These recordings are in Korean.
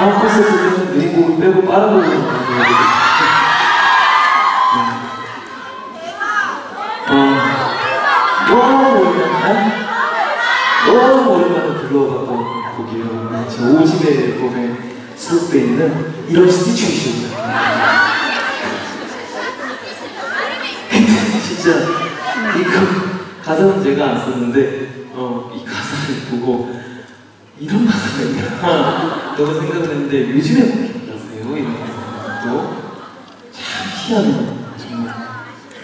다음 콘서트는 느린 곡을 빼고 빠른 곡으로 가는 어, 너무 오랜만에, 너무 오랜만에 불러봤던 곡이에요. 제 5집의 앨범에 수록되어 있는 이런 시츄에이션. 진짜 이거 가사는 제가 안 썼는데 어, 이 가사를 보고 이런 가사가 있나 라고 생각을 했는데 요즘에 이런 가사도 참 희한해요. 정말.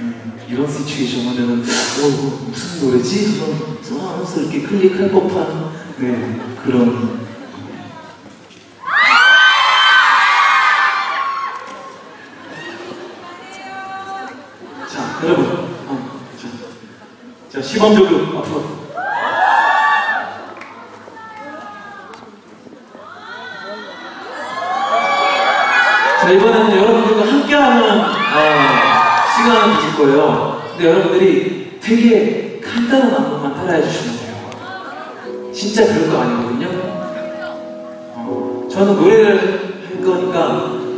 음, 이런 시츄에이션 하면은 어 이거 무슨 노래지? 하면 쏘아스럽게 클릭할 법한 네 그런. 자 여러분 어, 자, 자 시범적으로 앞으로 자 이번에는 여러분들과 함께하는 어, 시간을 가질 거예요. 근데 여러분들이 되게 간단한 안무만 따라해 주시면 돼요. 진짜 그럴 거 아니거든요. 어, 저는 노래를 할 거니까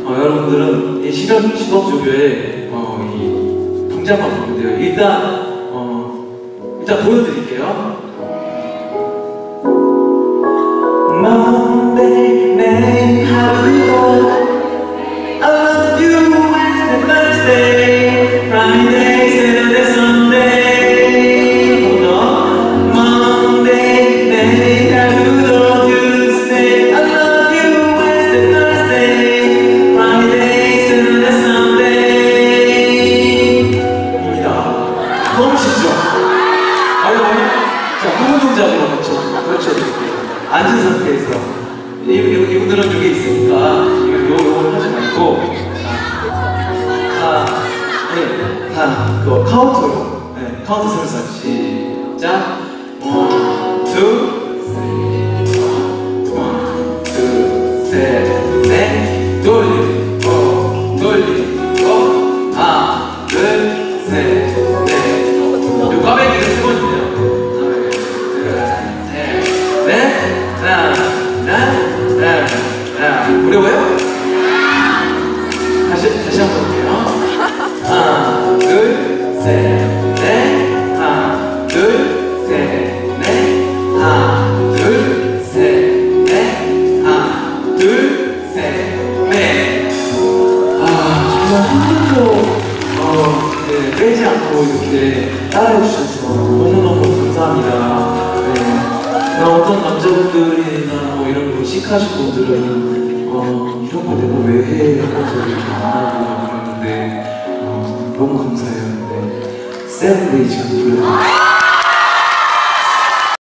어, 여러분들은 이 시범 시범 조교의 어, 이 동작만 보면 돼요. 일단 어, 일단 보여드릴게요. Monday, 앉은 상태에서 이, 이, 이분들은 여기 있으니까 이거 요거 하지 말고. 자, 네, 다, 그 카운터로. 네, 카운터 설사 시작. 원, 투, 원, 투, 셋, 넷 돌 어려워요? 다시, 다시 한번 볼게요. 하나, 둘, 셋, 넷. 하나, 둘. 아, 분들은 어, 이런 거 내가 왜 해? 하면서 이렇게 안 하고 그러는데 어, 너무 감사해요. 네. 세븐데이즈 불러요.